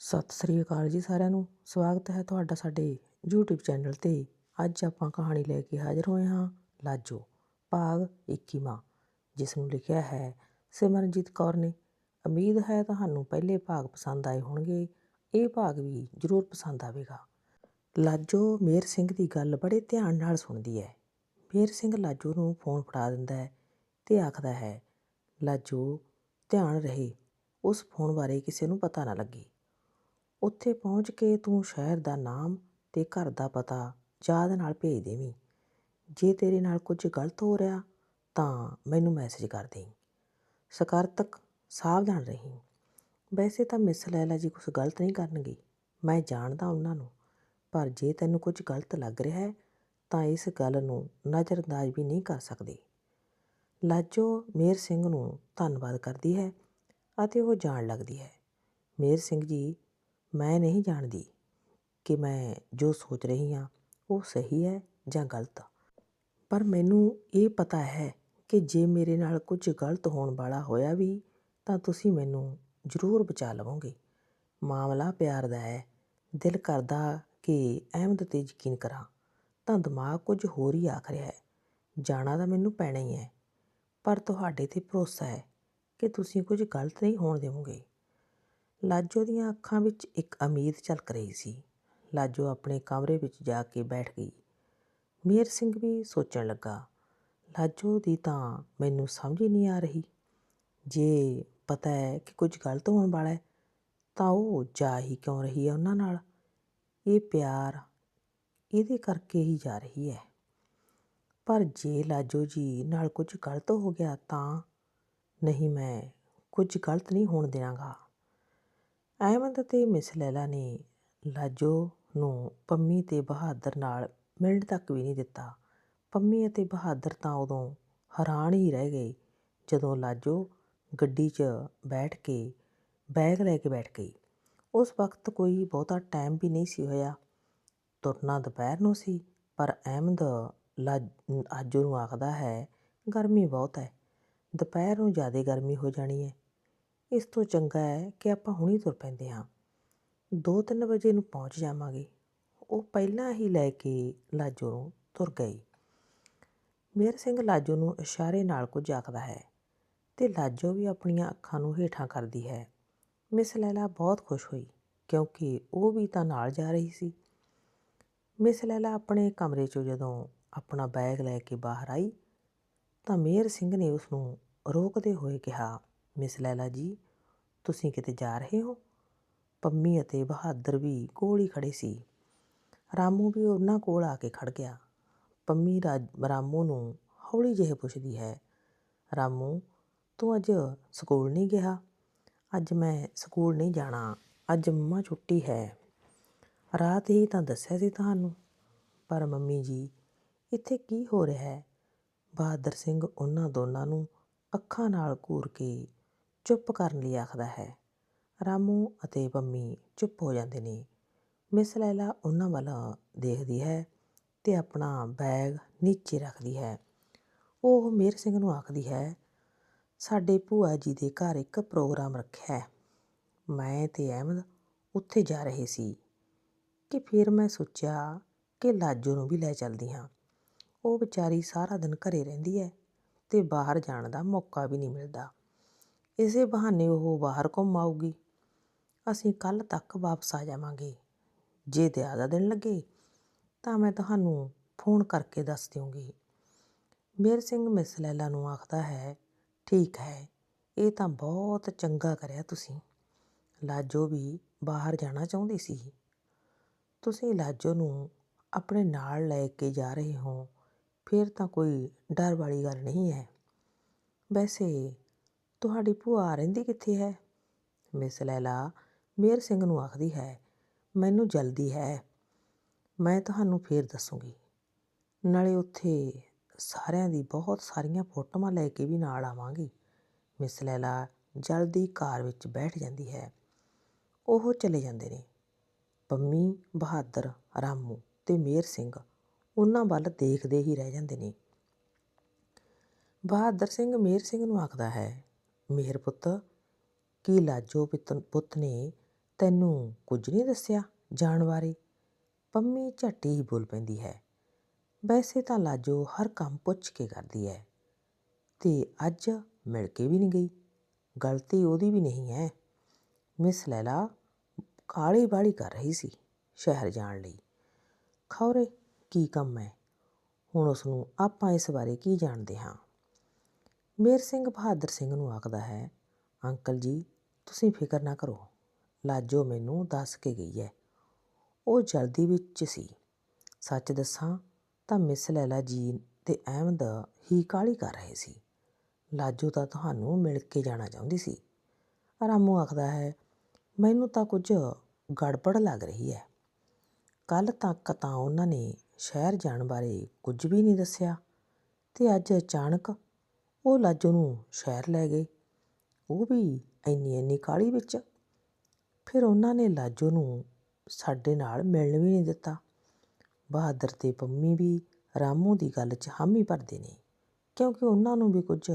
ਸਤਿ ਸ੍ਰੀ ਅਕਾਲ ਜੀ ਸਾਰਿਆਂ ਨੂੰ। ਸਵਾਗਤ ਹੈ ਤੁਹਾਡਾ ਸਾਡੇ YouTube ਚੈਨਲ ਤੇ। ਅੱਜ ਆਪਾਂ ਕਹਾਣੀ ਲੈ ਕੇ ਹਾਜ਼ਰ ਹੋਏ ਹਾਂ, ਲਾਜੋ, ਭਾਗ 21ਵਾਂ ਜਿਸ ਨੂੰ ਲਿਖਿਆ ਹੈ ਸਿਮਰਨਜੀਤ ਕੌਰ ਨੇ। ਉਮੀਦ ਹੈ ਤੁਹਾਨੂੰ ਪਹਿਲੇ ਭਾਗ ਪਸੰਦ ਆਏ ਹੋਣਗੇ। ਇਹ ਭਾਗ ਵੀ ਜ਼ਰੂਰ ਪਸੰਦ ਆਵੇਗਾ। ਲਾਜੋ ਮੇਰ ਸਿੰਘ ਦੀ ਗੱਲ ਬੜੇ ਧਿਆਨ ਨਾਲ ਸੁਣਦੀ ਹੈ। ਮੇਰ ਸਿੰਘ ਲਾਜੋ ਨੂੰ ਫੋਨ ਫੜਾ ਦਿੰਦਾ ਹੈ ਤੇ ਆਖਦਾ ਹੈ, ਲਾਜੋ, ਧਿਆਨ ਰਹੇ। ਉਸ ਫੋਨ ਬਾਰੇ ਕਿਸੇ ਨੂੰ ਪਤਾ ਨਾ ਲੱਗੇ। ਉੱਥੇ ਪਹੁੰਚ ਕੇ ਤੂੰ ਸ਼ਹਿਰ ਦਾ ਨਾਮ ਅਤੇ ਘਰ ਦਾ ਪਤਾ ਯਾਦ ਨਾਲ ਭੇਜ ਦੇਵੀਂ। ਜੇ ਤੇਰੇ ਨਾਲ ਕੁਝ ਗਲਤ ਹੋ ਰਿਹਾ ਤਾਂ ਮੈਨੂੰ ਮੈਸੇਜ ਕਰ ਦੇਈਂ। ਸਕਾਰਤਕ ਸਾਵਧਾਨ ਰਹੀਂ। ਵੈਸੇ ਤਾਂ ਮਿਸ ਲੈਲਾ ਜੀ ਕੁਝ ਗਲਤ ਨਹੀਂ ਕਰਨਗੇ, ਮੈਂ ਜਾਣਦਾ ਉਹਨਾਂ ਨੂੰ। ਪਰ ਜੇ ਤੈਨੂੰ ਕੁਝ ਗਲਤ ਲੱਗ ਰਿਹਾ ਹੈ, ਤਾਂ ਇਸ ਗੱਲ ਨੂੰ ਨਜ਼ਰਅੰਦਾਜ਼ ਵੀ ਨਹੀਂ ਕਰ ਸਕਦੇ। ਲਾਜੋ ਮੇਰ ਸਿੰਘ ਨੂੰ ਧੰਨਵਾਦ ਕਰਦੀ ਹੈ ਅਤੇ ਉਹ ਜਾਣ ਲੱਗਦੀ ਹੈ। ਮੇਰ ਸਿੰਘ ਜੀ ਮੈਂ ਨਹੀਂ ਜਾਣਦੀ ਕਿ ਮੈਂ ਜੋ ਸੋਚ ਰਹੀ ਹਾਂ ਉਹ ਸਹੀ ਹੈ ਜਾਂ ਗਲਤ। ਪਰ ਮੈਨੂੰ ਇਹ ਪਤਾ ਹੈ ਕਿ ਜੇ ਮੇਰੇ ਨਾਲ ਕੁਝ ਗਲਤ ਹੋਣ ਵਾਲਾ ਹੋਇਆ ਵੀ, ਤਾਂ ਤੁਸੀਂ ਮੈਨੂੰ ਜ਼ਰੂਰ ਬਚਾ ਲਵੋਗੇ। ਮਾਮਲਾ ਪਿਆਰ ਦਾ ਹੈ। ਦਿਲ ਕਰਦਾ ਕਿ ਅਹਿਮਦ ਤੇ ਯਕੀਨ ਕਰਾਂ, ਤਾਂ ਦਿਮਾਗ ਕੁਝ ਹੋਰ ਹੀ ਆਖ ਰਿਹਾ ਹੈ। ਜਾਣਾ ਤਾਂ ਮੈਨੂੰ ਪੈਣਾ ਹੀ ਹੈ, ਪਰ ਤੁਹਾਡੇ ਤੇ ਭਰੋਸਾ ਹੈ ਕਿ ਤੁਸੀਂ ਕੁਝ ਗਲਤ ਨਹੀਂ ਹੋਣ ਦੇਵੋਗੇ। ਲਾਜੋ ਦੀਆਂ ਅੱਖਾਂ ਵਿੱਚ ਇੱਕ ਉਮੀਦ ਝਲਕ ਰਹੀ ਸੀ। ਲਾਜੋ ਆਪਣੇ ਕਮਰੇ ਵਿੱਚ ਜਾ ਕੇ ਬੈਠ ਗਈ। ਮੇਰ ਸਿੰਘ ਵੀ ਸੋਚਣ ਲੱਗਾ, ਲਾਜੋ ਦੀ ਤਾਂ ਮੈਨੂੰ ਸਮਝ ਹੀ ਨਹੀਂ ਆ ਰਹੀ। ਜੇ ਪਤਾ ਹੈ ਕਿ ਕੁਝ ਗਲਤ ਹੋਣ ਵਾਲਾ ਹੈ, ਤਾਂ ਉਹ ਜਾ ਹੀ ਕਿਉਂ ਰਹੀ ਹੈ ਉਹਨਾਂ ਨਾਲ? ਇਹ ਪਿਆਰ ਇਹਦੇ ਕਰਕੇ ਹੀ ਜਾ ਰਹੀ ਹੈ। ਪਰ ਜੇ ਲਾਜੋ ਜੀ ਨਾਲ ਕੁਝ ਗਲਤ ਹੋ ਗਿਆ ਤਾਂ ਨਹੀਂ ਮੈਂ ਕੁਝ ਗਲਤ ਨਹੀਂ ਹੋਣ ਦੇਵਾਂਗਾ ਅਹਿਮਦ ਅਤੇ ਮਿਸ ਲੈਲਾ ਨੇ ਲਾਜੋ ਨੂੰ ਪੰਮੀ ਤੇ ਬਹਾਦਰ ਨਾਲ ਮਿਲਣ ਤੱਕ ਵੀ ਨਹੀਂ ਦਿੱਤਾ। ਪੰਮੀ ਅਤੇ ਬਹਾਦਰ ਤਾਂ ਉਦੋਂ ਹੈਰਾਨ ਹੀ ਰਹਿ ਗਏ ਜਦੋਂ ਲਾਜੋ ਗੱਡੀ 'ਚ ਬੈਠ ਕੇ ਬੈਗ ਲੈ ਕੇ ਬੈਠ ਗਈ। ਉਸ ਵਕਤ ਕੋਈ ਬਹੁਤਾ ਟਾਈਮ ਵੀ ਨਹੀਂ ਸੀ ਹੋਇਆ। ਤੁਰਨਾ ਦੁਪਹਿਰ ਨੂੰ ਸੀ, ਪਰ ਅਹਿਮਦ ਲਾਜੋ ਨੂੰ ਆਖਦਾ ਹੈ, ਗਰਮੀ ਬਹੁਤ ਹੈ। ਦੁਪਹਿਰ ਨੂੰ ਜ਼ਿਆਦਾ ਗਰਮੀ ਹੋ ਜਾਣੀ ਹੈ। ਇਸ ਤੋਂ ਚੰਗਾ ਹੈ ਕਿ ਆਪਾਂ ਹੁਣੀ ਤੁਰ ਪੈਂਦੇ ਹਾਂ। 2-3 ਵਜੇ ਨੂੰ ਪਹੁੰਚ ਜਾਵਾਂਗੇ। ਉਹ ਪਹਿਲਾਂ ਹੀ ਲੈ ਕੇ ਲਾਜੋ ਨੂੰ ਤੁਰ ਗਈ। ਮੇਰ ਸਿੰਘ ਲਾਜੋ ਨੂੰ ਇਸ਼ਾਰੇ ਨਾਲ ਕੁਝ ਆਖਦਾ ਹੈ ਤੇ ਲਾਜੋ ਵੀ ਆਪਣੀਆਂ ਅੱਖਾਂ ਨੂੰ ਹੇਠਾਂ ਕਰਦੀ ਹੈ। ਮਿਸ ਲੈਲਾ ਬਹੁਤ ਖੁਸ਼ ਹੋਈ ਕਿਉਂਕਿ ਉਹ ਵੀ ਤਾਂ ਨਾਲ ਜਾ ਰਹੀ ਸੀ। ਮਿਸ ਲੈਲਾ ਆਪਣੇ ਕਮਰੇ 'ਚੋਂ ਜਦੋਂ ਆਪਣਾ ਬੈਗ ਲੈ ਕੇ ਬਾਹਰ ਆਈ ਤਾਂ ਮੇਰ ਸਿੰਘ ਨੇ ਉਸ ਨੂੰ ਰੋਕਦੇ ਹੋਏ ਕਿਹਾ ਮਿਸ ਲੈਲਾ ਜੀ, ਤੁਸੀਂ ਕਿਤੇ ਜਾ ਰਹੇ ਹੋ? ਪੰਮੀ ਅਤੇ ਬਹਾਦਰ ਵੀ ਕੋਲ ਹੀ ਖੜੇ ਸੀ। ਰਾਮੂ ਵੀ ਉਹਨਾਂ ਕੋਲ ਆ ਕੇ ਖੜ ਗਿਆ। ਪੰਮੀ ਰਾਮੂ ਨੂੰ ਹੌਲੀ ਜਿਹੇ ਪੁੱਛਦੀ ਹੈ, ਰਾਮੂ, ਤੂੰ ਅੱਜ ਸਕੂਲ ਨਹੀਂ ਗਿਆ? ਅੱਜ ਮੈਂ ਸਕੂਲ ਨਹੀਂ ਜਾਣਾ, ਅੱਜ ਮੰਮਾ ਛੁੱਟੀ ਹੈ। ਰਾਤ ਹੀ ਤਾਂ ਦੱਸਿਆ ਸੀ ਤੁਹਾਨੂੰ। ਪਰ ਮੰਮੀ ਜੀ, ਇੱਥੇ ਕੀ ਹੋ ਰਿਹਾ ਹੈ? ਬਹਾਦਰ ਸਿੰਘ ਉਹਨਾਂ ਦੋਨਾਂ ਨੂੰ ਅੱਖਾਂ ਨਾਲ ਘੂਰ ਕੇ ਚੁੱਪ ਕਰਨ ਲਈ ਆਖਦਾ ਹੈ। ਰਾਮੂ ਅਤੇ ਪੰਮੀ ਚੁੱਪ ਹੋ ਜਾਂਦੇ ਨੇ। ਮਿਸ ਲੈਲਾ ਉਹਨਾਂ ਵੱਲ ਦੇਖਦੀ ਹੈ ਤੇ ਆਪਣਾ ਬੈਗ ਨੀਚੇ ਰੱਖਦੀ ਹੈ। ਉਹ ਮੇਰ ਸਿੰਘ ਨੂੰ ਆਖਦੀ ਹੈ, ਸਾਡੇ ਭੂਆ ਜੀ ਦੇ ਘਰ ਇੱਕ ਪ੍ਰੋਗਰਾਮ ਰੱਖਿਆ ਹੈ। ਮੈਂ ਤੇ ਅਹਿਮਦ ਉੱਥੇ ਜਾ ਰਹੇ ਸੀ ਕਿ ਫਿਰ ਮੈਂ ਸੋਚਿਆ ਕਿ ਲਾਜੋ ਨੂੰ ਵੀ ਲੈ ਚੱਲਦੀ ਹਾਂ। ਉਹ ਵਿਚਾਰੀ ਸਾਰਾ ਦਿਨ ਘਰੇ ਰਹਿੰਦੀ ਹੈ ਤੇ ਬਾਹਰ ਜਾਣ ਦਾ ਮੌਕਾ ਵੀ ਨਹੀਂ ਮਿਲਦਾ। ਇਸੇ ਬਹਾਨੇ ਉਹ ਬਾਹਰ ਘੁੰਮ ਆਊਗੀ। ਅਸੀਂ ਕੱਲ ਤੱਕ ਵਾਪਸ ਆ ਜਾਵਾਂਗੇ। ਜੇ ਜ਼ਿਆਦਾ ਦਿਨ ਲੱਗੇ, ਤਾਂ ਮੈਂ ਤੁਹਾਨੂੰ ਫੋਨ ਕਰਕੇ ਦੱਸ ਦਿਉਂਗੀ। ਮੇਰ ਸਿੰਘ ਮਿਸ ਲੈਲਾ ਨੂੰ ਆਖਦਾ ਹੈ, ਠੀਕ ਹੈ, ਇਹ ਤਾਂ ਬਹੁਤ ਚੰਗਾ ਕਰਿਆ ਤੁਸੀਂ। ਲਾਜੋ ਵੀ ਬਾਹਰ ਜਾਣਾ ਚਾਹੁੰਦੀ ਸੀ। ਤੁਸੀਂ ਲਾਜੋ ਨੂੰ ਆਪਣੇ ਨਾਲ ਲੈ ਕੇ ਜਾ ਰਹੇ ਹੋ, ਫਿਰ ਤਾਂ ਕੋਈ ਡਰ ਵਾਲੀ ਗੱਲ ਨਹੀਂ ਹੈ। ਵੈਸੇ ਤੁਹਾਡੀ ਭੂਆ ਰਹਿੰਦੀ ਕਿੱਥੇ ਹੈ? ਮਿਸ ਲੈਲਾ ਮੇਰ ਸਿੰਘ ਨੂੰ ਆਖਦੀ ਹੈ, ਮੈਨੂੰ ਜਲਦੀ ਹੈ। ਮੈਂ ਤੁਹਾਨੂੰ ਫੇਰ ਦੱਸੂਗੀ। ਨਾਲੇ ਉੱਥੇ ਸਾਰਿਆਂ ਦੀ ਬਹੁਤ ਸਾਰੀਆਂ ਫੋਟੋਆਂ ਲੈ ਕੇ ਵੀ ਨਾਲ ਆਵਾਂਗੀ। ਮਿਸ ਲੈਲਾ ਜਲਦੀ ਕਾਰ ਵਿੱਚ ਬੈਠ ਜਾਂਦੀ ਹੈ। ਉਹ ਚਲੇ ਜਾਂਦੇ ਨੇ। ਪੰਮੀ, ਬਹਾਦਰ, ਰਾਮੂ ਤੇ ਮੇਰ ਸਿੰਘ ਉਹਨਾਂ ਵੱਲ ਦੇਖਦੇ ਹੀ ਰਹਿ ਜਾਂਦੇ ਨੇ। ਬਹਾਦਰ ਸਿੰਘ ਮੇਰ ਸਿੰਘ ਨੂੰ ਆਖਦਾ ਹੈ ਮੇਰ ਪੁੱਤ, ਕੀ ਲਾਜੋ ਪੁੱਤ ਨੇ ਤੈਨੂੰ ਕੁਝ ਨਹੀਂ ਦੱਸਿਆ ਜਾਣ ਬਾਰੇ? ਪੰਮੀ ਝੱਟ ਹੀ ਬੋਲ ਪੈਂਦੀ ਹੈ। ਵੈਸੇ ਤਾਂ ਲਾਜੋ ਹਰ ਕੰਮ ਪੁੱਛ ਕੇ ਕਰਦੀ ਹੈ। ਤੇ ਅੱਜ ਮਿਲ ਕੇ ਵੀ ਨਹੀਂ ਗਈ। ਗਲਤੀ ਉਹਦੀ ਵੀ ਨਹੀਂ ਹੈ। ਮਿਸ ਲੈਲਾ ਕਾਲੀ ਬਾਲੀ ਕਰ ਰਹੀ ਸੀ ਸ਼ਹਿਰ ਜਾਣ ਲਈ। ਖੌਰੇ, ਕੀ ਕੰਮ ਹੈ? ਹੁਣ ਉਸ ਨੂੰ ਆਪਾਂ ਇਸ ਬਾਰੇ ਕੀ ਜਾਣਦੇ ਹਾਂ? ਮੇਰ ਸਿੰਘ ਬਹਾਦਰ ਸਿੰਘ ਨੂੰ ਆਖਦਾ ਹੈ, ਅੰਕਲ ਜੀ, ਤੁਸੀਂ ਫਿਕਰ ਨਾ ਕਰੋ। ਲਾਜੋ ਮੈਨੂੰ ਦੱਸ ਕੇ ਗਈ ਹੈ। ਉਹ ਜਲਦੀ ਵਿੱਚ ਸੀ। ਸੱਚ ਦੱਸਾਂ ਤਾਂ ਮਿਸ ਲੈਲਾ ਜੀ ਤੇ ਅਹਿਮਦ ਹੀ ਕਾਲੀ ਕਰ ਰਹੇ ਸੀ। ਲਾਜੋ ਤਾਂ ਤੁਹਾਨੂੰ ਮਿਲ ਕੇ ਜਾਣਾ ਚਾਹੁੰਦੀ ਸੀ। ਰਾਮੂ ਆਖਦਾ ਹੈ, ਮੈਨੂੰ ਤਾਂ ਕੁਝ ਗੜਬੜ ਲੱਗ ਰਹੀ ਹੈ। ਕੱਲ ਤੱਕ ਤਾਂ ਉਹਨਾਂ ਨੇ ਸ਼ਹਿਰ ਜਾਣ ਬਾਰੇ ਕੁਝ ਵੀ ਨਹੀਂ ਦੱਸਿਆ ਤੇ ਅੱਜ ਅਚਾਨਕ ਉਹ ਲਾਜੋ ਨੂੰ ਸ਼ਹਿਰ ਲੈ ਗਏ। ਉਹ ਵੀ ਇੰਨੀ ਇੰਨੀ ਕਾਹਲੀ ਵਿੱਚ। ਫਿਰ ਉਹਨਾਂ ਨੇ ਲਾਜੋ ਨੂੰ ਸਾਡੇ ਨਾਲ ਮਿਲਣ ਵੀ ਨਹੀਂ ਦਿੱਤਾ। ਬਹਾਦਰ ਤੇ ਪੰਮੀ ਵੀ ਰਾਮੂ ਦੀ ਗੱਲ 'ਚ ਹਾਮੀ ਭਰਦੇ ਨੇ, ਕਿਉਂਕਿ ਉਹਨਾਂ ਨੂੰ ਵੀ ਕੁਝ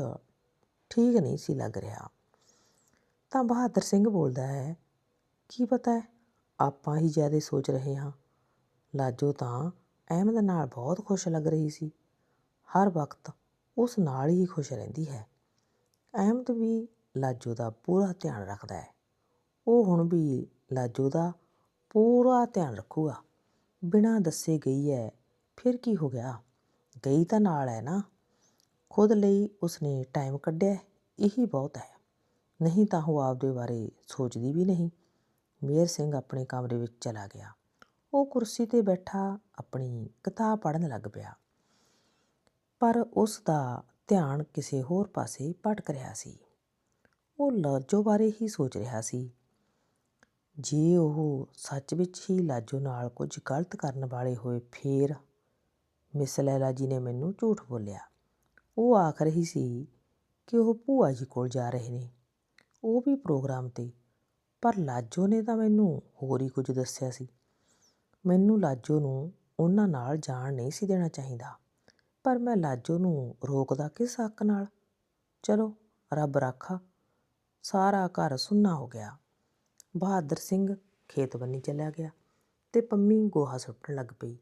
ਠੀਕ ਨਹੀਂ ਸੀ ਲੱਗ ਰਿਹਾ। ਤਾਂ ਬਹਾਦਰ ਸਿੰਘ ਬੋਲਦਾ ਹੈ, ਕੀ ਪਤਾ ਹੈ, ਆਪਾਂ ਹੀ ਜ਼ਿਆਦਾ ਸੋਚ ਰਹੇ ਹਾਂ। ਲਾਜੋ ਤਾਂ ਅਹਿਮਦ ਨਾਲ ਬਹੁਤ ਖੁਸ਼ ਲੱਗ ਰਹੀ ਸੀ। ਹਰ ਵਕਤ ਉਸ ਨਾਲ ਹੀ ਖੁਸ਼ ਰਹਿੰਦੀ ਹੈ। ਅਹਿਮਦ ਵੀ ਲਾਜੋ ਦਾ ਪੂਰਾ ਧਿਆਨ ਰੱਖਦਾ ਹੈ। ਉਹ ਹੁਣ ਵੀ ਲਾਜੋ ਦਾ ਪੂਰਾ ਧਿਆਨ ਰੱਖੂਗਾ। ਬਿਨਾਂ ਦੱਸੇ ਗਈ ਹੈ, ਫਿਰ ਕੀ ਹੋ ਗਿਆ? ਗਈ ਤਾਂ ਨਾਲ ਹੈ ਨਾ? ਖੁਦ ਲਈ ਉਸਨੇ ਟਾਈਮ ਕੱਢਿਆ ਇਹੀ ਬਹੁਤ ਹੈ। ਨਹੀਂ ਤਾਂ ਉਹ ਆਪਦੇ ਬਾਰੇ ਸੋਚਦੀ ਵੀ ਨਹੀਂ। ਮੇਰ ਸਿੰਘ ਆਪਣੇ ਕਮਰੇ ਵਿੱਚ ਚਲਾ ਗਿਆ। ਉਹ ਕੁਰਸੀ ਤੇ ਬੈਠਾ ਆਪਣੀ ਕਿਤਾਬ ਪੜ੍ਹਨ ਲੱਗ ਪਿਆ। ਪਰ ਉਸ ਦਾ ਧਿਆਨ ਕਿਸੇ ਹੋਰ ਪਾਸੇ ਭਟਕ ਰਿਹਾ ਸੀ। ਉਹ ਲਾਜੋ ਬਾਰੇ ਹੀ ਸੋਚ ਰਿਹਾ ਸੀ। ਜੇ ਉਹ ਸੱਚ ਵਿੱਚ ਹੀ ਲਾਜੋ ਨਾਲ ਕੁਝ ਗਲਤ ਕਰਨ ਵਾਲੇ ਹੋਏ, ਫੇਰ ਮਿਸ ਲੈਲਾ ਜੀ ਨੇ ਮੈਨੂੰ ਝੂਠ ਬੋਲਿਆ। ਉਹ ਆਖ ਰਹੀ ਸੀ ਕਿ ਉਹ ਭੂਆ ਜੀ ਕੋਲ ਜਾ ਰਹੇ ਨੇ। ਉਹ ਵੀ ਪ੍ਰੋਗਰਾਮ ਤੇ, ਪਰ ਲਾਜੋ ਨੇ ਤਾਂ ਮੈਨੂੰ ਹੋਰ ਹੀ ਕੁਝ ਦੱਸਿਆ ਸੀ। ਮੈਨੂੰ ਲਾਜੋ ਨੂੰ ਉਹਨਾਂ ਨਾਲ ਜਾਣ ਨਹੀਂ ਸੀ ਦੇਣਾ ਚਾਹੀਦਾ। ਪਰ ਮੈਂ ਲਾਜੋ ਨੂੰ ਰੋਕਦਾ ਕਿਸ ਹੱਕ ਨਾਲ। ਚਲੋ, ਰੱਬ ਰਾਖਾ, ਸਾਰਾ ਘਰ ਸੁੰਨਾ ਹੋ ਗਿਆ। ਬਹਾਦਰ ਸਿੰਘ ਖੇਤ ਬੰਨੀ ਚਲਿਆ ਗਿਆ ਤੇ ਪੰਮੀ ਗੋਹਾ ਸੁੱਟਣ ਲੱਗ ਪਈ।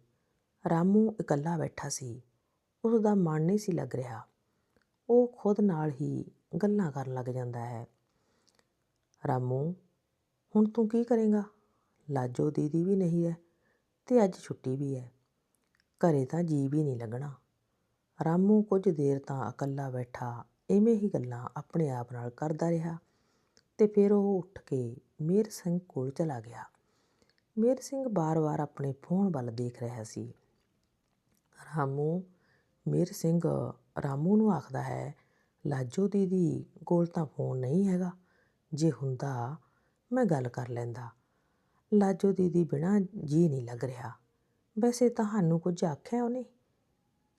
ਰਾਮੂ ਇਕੱਲਾ ਬੈਠਾ ਸੀ। ਉਸ ਦਾ ਮਨ ਨਹੀਂ ਸੀ ਲੱਗ ਰਿਹਾ। ਉਹ ਖੁਦ ਨਾਲ ਹੀ ਗੱਲਾਂ ਕਰਨ ਲੱਗ ਜਾਂਦਾ ਹੈ। ਰਾਮੂ, ਹੁਣ ਤੂੰ ਕੀ ਕਰੇਗਾ? ਲਾਜੋ ਦੀਦੀ ਵੀ ਨਹੀਂ ਹੈ ਤੇ ਅੱਜ ਛੁੱਟੀ ਵੀ ਹੈ। ਘਰੇ ਤਾਂ ਜੀ ਵੀ ਨਹੀਂ ਲੱਗਣਾ। ਰਾਮੂ ਕੁਝ ਦੇਰ ਤਾਂ ਇਕੱਲਾ ਬੈਠਾ ਇਵੇਂ ਹੀ ਗੱਲਾਂ ਆਪਣੇ ਆਪ ਨਾਲ ਕਰਦਾ ਰਿਹਾ ਤੇ ਫਿਰ ਉਹ ਉੱਠ ਕੇ ਮੇਰ ਸਿੰਘ ਕੋਲ ਚਲਾ ਗਿਆ। ਮੇਰ ਸਿੰਘ ਬਾਰ-ਬਾਰ ਆਪਣੇ ਫੋਨ ਵੱਲ ਦੇਖ ਰਿਹਾ ਸੀ। ਰਾਮੂ, ਮੇਰ ਸਿੰਘ, ਰਾਮੂ ਨੂੰ ਆਖਦਾ ਹੈ, ਲਾਜੋ ਦੀਦੀ ਕੋਲ ਤਾਂ ਫੋਨ ਨਹੀਂ ਹੈਗਾ। ਜੇ ਹੁੰਦਾ ਮੈਂ ਗੱਲ ਕਰ ਲੈਂਦਾ। ਲਾਜੋ ਦੀਦੀ ਬਿਨਾਂ ਜੀ ਨਹੀਂ ਲੱਗ ਰਿਹਾ। ਵੈਸੇ ਤੁਹਾਨੂੰ ਕੁਝ ਆਖਿਆ ਉਹਨੇ।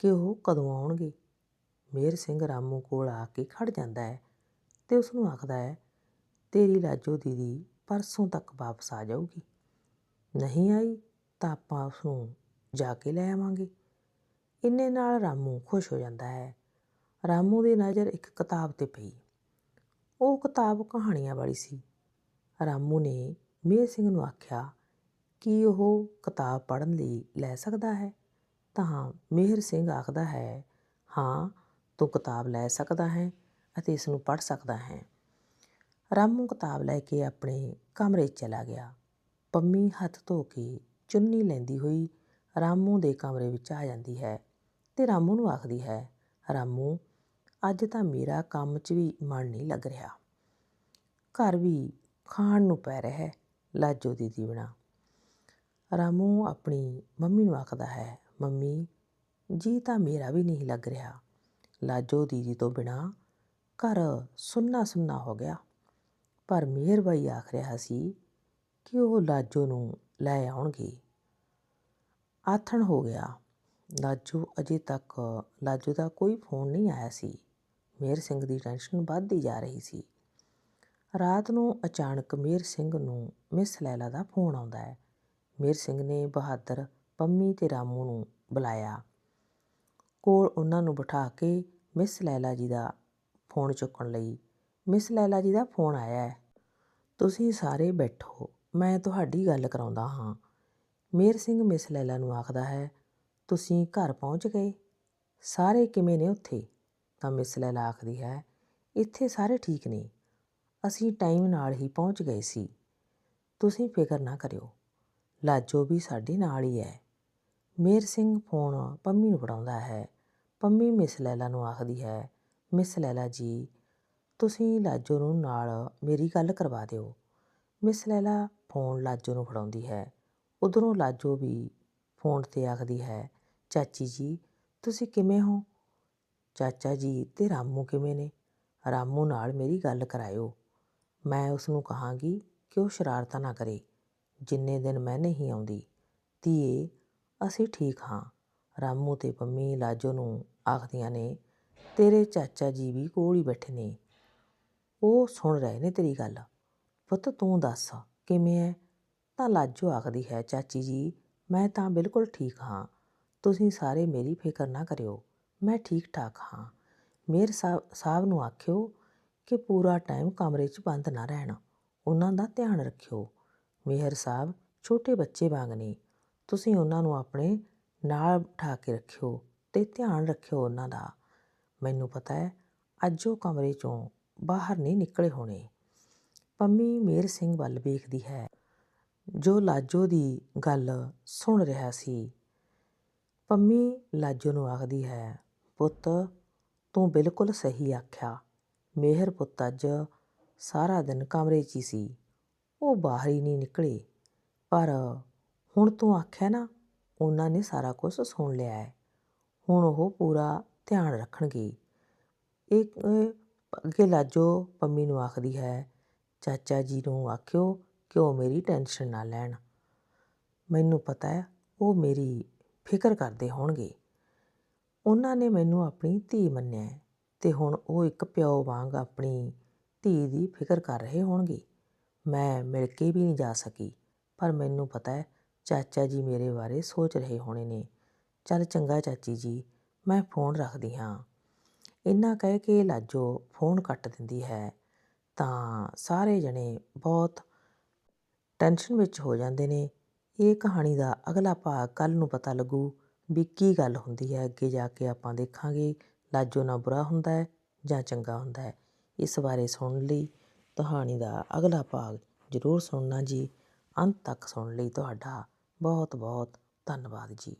ਕਿ ਉਹ ਕਦੋਂ ਆਉਣਗੇ? ਮੇਰ ਸਿੰਘ ਰਾਮੂ ਕੋਲ ਆ ਕੇ ਖੜ ਜਾਂਦਾ ਹੈ ਤੇ ਉਸ ਨੂੰ ਆਖਦਾ ਹੈ, ਤੇਰੀ ਲਾਜੋ ਦੀਦੀ ਪਰਸੋਂ ਤੱਕ ਵਾਪਸ ਆ ਜਾਊਗੀ। ਨਹੀਂ ਆਈ ਤਾਂ ਆਪਾਂ ਉਸ ਨੂੰ ਜਾ ਕੇ ਲੈ ਆਵਾਂਗੇ। ਇੰਨੇ ਨਾਲ ਰਾਮੂ ਖੁਸ਼ ਹੋ ਜਾਂਦਾ ਹੈ। ਰਾਮੂ ਦੀ ਨਜ਼ਰ ਇੱਕ ਕਿਤਾਬ ਤੇ ਪਈ। ਉਹ ਕਿਤਾਬ ਕਹਾਣੀਆਂ ਵਾਲੀ ਸੀ। ਰਾਮੂ ਨੇ ਮੇਰ ਸਿੰਘ ਨੂੰ ਆਖਿਆ ਕਿ ਉਹ ਕਿਤਾਬ ਪੜ੍ਹਨ ਲਈ ਲੈ ਸਕਦਾ ਹੈ। ਤਾਂ ਮੇਹਰ ਸਿੰਘ ਆਖਦਾ ਹੈ, ਹਾਂ, ਤੂੰ ਕਿਤਾਬ ਲੈ ਸਕਦਾ ਹੈ ਅਤੇ ਇਸ ਨੂੰ ਪੜ੍ਹ ਸਕਦਾ ਹੈ। ਰਾਮੂ ਕਿਤਾਬ ਲੈ ਕੇ ਆਪਣੇ ਕਮਰੇ 'ਚ ਚਲਾ ਗਿਆ। ਪੰਮੀ ਹੱਥ ਧੋ ਕੇ ਚੁੰਨੀ ਲੈਂਦੀ ਹੋਈ ਰਾਮੂ ਦੇ ਕਮਰੇ ਵਿੱਚ ਆ ਜਾਂਦੀ ਹੈ ਤੇ ਰਾਮੂ ਨੂੰ ਆਖਦੀ ਹੈ, ਰਾਮੂ, ਅੱਜ ਤਾਂ ਮੇਰਾ ਕੰਮ 'ਚ ਵੀ ਮਨ ਨਹੀਂ ਲੱਗ ਰਿਹਾ। ਘਰ ਵੀ ਖਾਣ ਨੂੰ ਪੈ ਰਿਹਾ ਹੈ, ਲਾਜੋ ਦੀ ਦੀਵਣਾ ਰਾਮੂ ਆਪਣੀ ਮੰਮੀ ਨੂੰ ਆਖਦਾ ਹੈ ਮੰਮੀ, ਜੀ ਤਾਂ ਮੇਰਾ ਵੀ ਨਹੀਂ ਲੱਗ ਰਿਹਾ। ਲਾਜੋ ਦੀਦੀ ਤੋਂ ਬਿਨਾ ਘਰ ਸੁੰਨਾ ਸੁੰਨਾ ਹੋ ਗਿਆ। ਪਰ ਮਿਹਰਬਾਈ ਆਖ ਰਿਹਾ ਸੀ ਕਿ ਉਹ ਲਾਜੋ ਨੂੰ ਲੈ ਆਉਣਗੇ। ਆਥਣ ਹੋ ਗਿਆ। ਲਾਜੋ ਅਜੇ ਤੱਕ, ਲਾਜੋ ਦਾ ਕੋਈ ਫੋਨ ਨਹੀਂ ਆਇਆ ਸੀ। ਮੇਰ ਸਿੰਘ ਦੀ ਟੈਨਸ਼ਨ ਵੱਧਦੀ ਜਾ ਰਹੀ ਸੀ। ਰਾਤ ਨੂੰ ਅਚਾਨਕ ਮੇਰ ਸਿੰਘ ਨੂੰ ਮਿਸ ਲੈਲਾ ਦਾ ਫੋਨ ਆਉਂਦਾ ਹੈ। ਮੇਰ ਸਿੰਘ ਨੇ ਬਹਾਦਰ ਪੰਮੀ ਤੇ ਰਾਮੂ ਨੂੰ ਬੁਲਾਇਆ। ਕੋਲ ਉਹਨਾਂ ਨੂੰ ਬਿਠਾ ਕੇ ਮਿਸ ਲੈਲਾ ਜੀ ਦਾ ਫੋਨ ਚੁੱਕਣ ਲਈ, ਮਿਸ ਲੈਲਾ ਜੀ ਦਾ ਫੋਨ ਆਇਆ ਹੈ। ਤੁਸੀਂ ਸਾਰੇ ਬੈਠੋ, ਮੈਂ ਤੁਹਾਡੀ ਗੱਲ ਕਰਾਉਂਦਾ ਹਾਂ। ਮੇਰ ਸਿੰਘ ਮਿਸ ਲੈਲਾ ਨੂੰ ਆਖਦਾ ਹੈ, ਤੁਸੀਂ ਘਰ ਪਹੁੰਚ ਗਏ? ਸਾਰੇ ਕਿਵੇਂ ਨੇ ਉੱਥੇ? ਤਾਂ ਮਿਸ ਲੈਲਾ ਆਖਦੀ ਹੈ, ਇੱਥੇ ਸਾਰੇ ਠੀਕ ਨੇ। ਅਸੀਂ ਟਾਈਮ ਨਾਲ ਹੀ ਪਹੁੰਚ ਗਏ ਸੀ। ਤੁਸੀਂ ਫਿਕਰ ਨਾ ਕਰਿਓ। ਲਾਜੋ ਵੀ ਸਾਡੇ ਨਾਲ ਹੀ ਹੈ। ਮੇਰ ਸਿੰਘ ਫੋਨ ਪੰਮੀ ਨੂੰ ਫੜਾਉਂਦਾ ਹੈ। ਪੰਮੀ ਮਿਸ ਲੈਲਾ ਨੂੰ ਆਖਦੀ ਹੈ, ਮਿਸ ਲੈਲਾ ਜੀ, ਤੁਸੀਂ ਲਾਜੋ ਨੂੰ ਨਾਲ ਮੇਰੀ ਗੱਲ ਕਰਵਾ ਦਿਓ। ਮਿਸ ਲੈਲਾ ਫੋਨ ਲਾਜੋ ਨੂੰ ਫੜਾਉਂਦੀ ਹੈ। ਉਧਰੋਂ ਲਾਜੋ ਵੀ ਫੋਨ ਤੇ ਆਖਦੀ ਹੈ, ਚਾਚੀ ਜੀ, ਤੁਸੀਂ ਕਿਵੇਂ ਹੋ? ਚਾਚਾ ਜੀ ਤੇ ਰਾਮੂ ਕਿਵੇਂ ਨੇ? ਰਾਮੂ ਨਾਲ ਮੇਰੀ ਗੱਲ ਕਰਾਇਓ। ਮੈਂ ਉਸ ਨੂੰ ਕਹਾਂਗੀ ਕਿ ਉਹ ਸ਼ਰਾਰਤਾਂ ਨਾ ਕਰੇ, ਜਿੰਨੇ ਦਿਨ ਮੈਂ ਨਹੀਂ ਆਉਂਦੀ। ਧੀਏ ਅਸੀਂ ਠੀਕ ਹਾਂ। ਰਾਮੂ ਤੇ ਪੰਮੀ ਲਾਜੋ ਨੂੰ ਆਖਦੀਆਂ ਨੇ, ਤੇਰੇ ਚਾਚਾ ਜੀ ਵੀ ਕੋਲ ਹੀ ਬੈਠੇ ਨੇ। ਉਹ ਸੁਣ ਰਹੇ ਨੇ ਤੇਰੀ ਗੱਲ। ਪੁੱਤ ਤੂੰ ਦੱਸ, ਕਿਵੇਂ ਹੈ ਤਾਂ ਲਾਜੋ ਆਖਦੀ ਹੈ, ਚਾਚੀ ਜੀ, ਮੈਂ ਤਾਂ ਬਿਲਕੁਲ ਠੀਕ ਹਾਂ। ਤੁਸੀਂ ਸਾਰੇ ਮੇਰੀ ਫਿਕਰ ਨਾ ਕਰਿਓ। ਮੈਂ ਠੀਕ ਠਾਕ ਹਾਂ। ਮੇਰ ਸਾਹਿਬ ਸਾਹਿਬ ਨੂੰ ਆਖਿਓ ਕਿ ਪੂਰਾ ਟਾਈਮ ਕਮਰੇ 'ਚ ਬੰਦ ਨਾ ਰਹਿਣ। ਉਹਨਾਂ ਦਾ ਧਿਆਨ ਰੱਖਿਓ। ਮੇਹਰ ਸਾਹਿਬ ਛੋਟੇ ਬੱਚੇ ਵਾਂਗ ਨੇ। ਤੁਸੀਂ ਉਹਨਾਂ ਨੂੰ ਆਪਣੇ ਨਾਲ ਬਿਠਾ ਕੇ ਰੱਖਿਓ ਅਤੇ ਧਿਆਨ ਰੱਖਿਓ ਉਹਨਾਂ ਦਾ। ਮੈਨੂੰ ਪਤਾ ਹੈ, ਅੱਜ ਉਹ ਕਮਰੇ 'ਚੋਂ ਬਾਹਰ ਨਹੀਂ ਨਿਕਲੇ ਹੋਣੇ। ਪੰਮੀ ਮੇਰ ਸਿੰਘ ਵੱਲ ਵੇਖਦੀ ਹੈ, ਜੋ ਲਾਜੋ ਦੀ ਗੱਲ ਸੁਣ ਰਿਹਾ ਸੀ। ਪੰਮੀ ਲਾਜੋ ਨੂੰ ਆਖਦੀ ਹੈ, ਪੁੱਤ, ਤੂੰ ਬਿਲਕੁਲ ਸਹੀ ਆਖਿਆ। ਮੇਹਰ ਪੁੱਤ ਅੱਜ ਸਾਰਾ ਦਿਨ ਕਮਰੇ 'ਚ ਹੀ ਸੀ। ਉਹ ਬਾਹਰ ਹੀ ਨਹੀਂ ਨਿਕਲੇ। ਪਰ ਹੁਣ ਤੂੰ ਆਖਿਆ ਨਾ, ਉਹਨਾਂ ਨੇ ਸਾਰਾ ਕੁਝ ਸੁਣ ਲਿਆ ਹੈ। ਹੁਣ ਉਹ ਪੂਰਾ ਧਿਆਨ ਰੱਖਣਗੇ। ਇਹ ਇਹ ਅੱਗੇ ਲਾਜੋ ਪੰਮੀ ਨੂੰ ਆਖਦੀ ਹੈ, ਚਾਚਾ ਜੀ ਨੂੰ ਆਖਿਓ ਕਿ ਉਹ ਮੇਰੀ ਟੈਨਸ਼ਨ ਨਾ ਲੈਣ। ਮੈਨੂੰ ਪਤਾ ਹੈ, ਉਹ ਮੇਰੀ ਫਿਕਰ ਕਰਦੇ ਹੋਣਗੇ। ਉਹਨਾਂ ਨੇ ਮੈਨੂੰ ਆਪਣੀ ਧੀ ਮੰਨਿਆ ਹੈ ਤੇ ਹੁਣ ਉਹ ਇੱਕ ਪਿਓ ਵਾਂਗ ਆਪਣੀ ਧੀ ਦੀ ਫਿਕਰ ਕਰ ਰਹੇ ਹੋਣਗੇ। ਮੈਂ ਮਿਲ ਕੇ ਵੀ ਨਹੀਂ ਜਾ ਸਕੀ, ਪਰ ਮੈਨੂੰ ਪਤਾ ਹੈ ਚਾਚਾ ਜੀ ਮੇਰੇ ਬਾਰੇ ਸੋਚ ਰਹੇ ਹੋਣੇ ਨੇ। ਚੱਲ ਚੰਗਾ ਚਾਚੀ ਜੀ, ਮੈਂ ਫੋਨ ਰੱਖਦੀ ਹਾਂ। ਇੰਨਾ ਕਹਿ ਕੇ ਲਾਜੋ ਫੋਨ ਕੱਟ ਦਿੰਦੀ ਹੈ। ਤਾਂ ਸਾਰੇ ਜਣੇ ਬਹੁਤ ਟੈਨਸ਼ਨ ਵਿੱਚ ਹੋ ਜਾਂਦੇ ਨੇ। ਇਹ ਕਹਾਣੀ ਦਾ ਅਗਲਾ ਭਾਗ ਕੱਲ ਨੂੰ ਪਤਾ ਲੱਗੂ ਵੀ ਕੀ ਗੱਲ ਹੁੰਦੀ ਹੈ। ਅੱਗੇ ਜਾ ਕੇ ਆਪਾਂ ਦੇਖਾਂਗੇ ਲਾਜੋ ਨਾ ਬੁਰਾ ਹੁੰਦਾ ਹੈ ਜਾਂ ਚੰਗਾ ਹੁੰਦਾ ਹੈ। ਇਸ ਬਾਰੇ ਸੁਣਨ ਲਈ ਕਹਾਣੀ ਦਾ ਅਗਲਾ ਭਾਗ ਜ਼ਰੂਰ ਸੁਣਨਾ ਜੀ। ਅੰਤ ਤੱਕ ਸੁਣਨ ਲਈ ਤੁਹਾਡਾ ਬਹੁਤ ਬਹੁਤ ਧੰਨਵਾਦ ਜੀ।